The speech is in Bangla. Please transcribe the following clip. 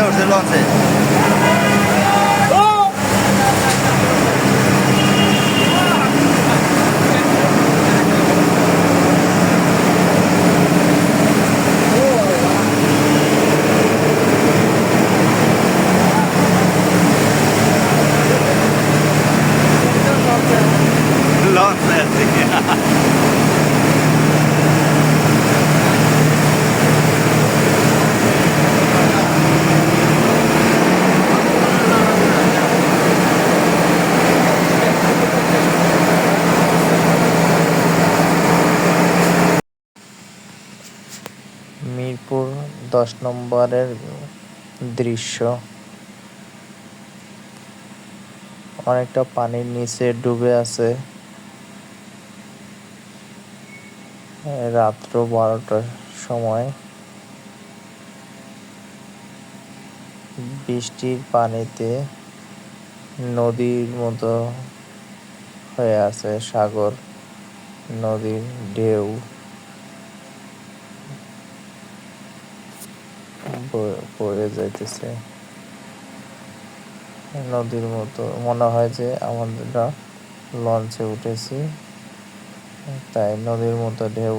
উঠছে লঞ্চে লঞ্চে মিরপুর দশ নম্বরের দৃশ্য। অনেকটা পানির নিচে ডুবে আছে। রাত্র বারোটার সময়। বৃষ্টির পানিতে নদীর মতো হয়ে আছে সাগর, নদীর ঢেউ। বয়ে যাইতেছে। নদীর মতো। মনে হয় যে আমাদের লঞ্চে উঠেছি। তাই নদীর মতো ঢেউ